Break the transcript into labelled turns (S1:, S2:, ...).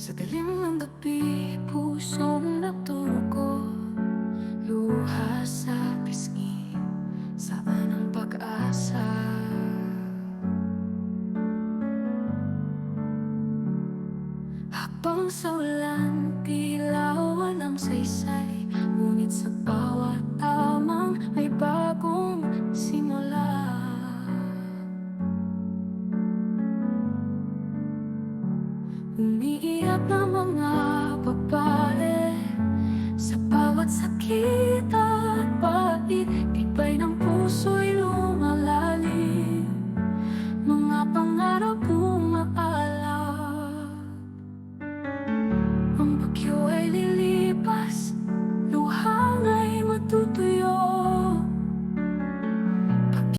S1: Sa dilim ng gabi, pusong nagturo Luha sa pisngi, saan ang pag-asa? Habang sa ulan, dilawan ang saysay. Ngunit sa bawat tamang may bagong simula. Umiiwan nakikita Pag-ibig ba'y ng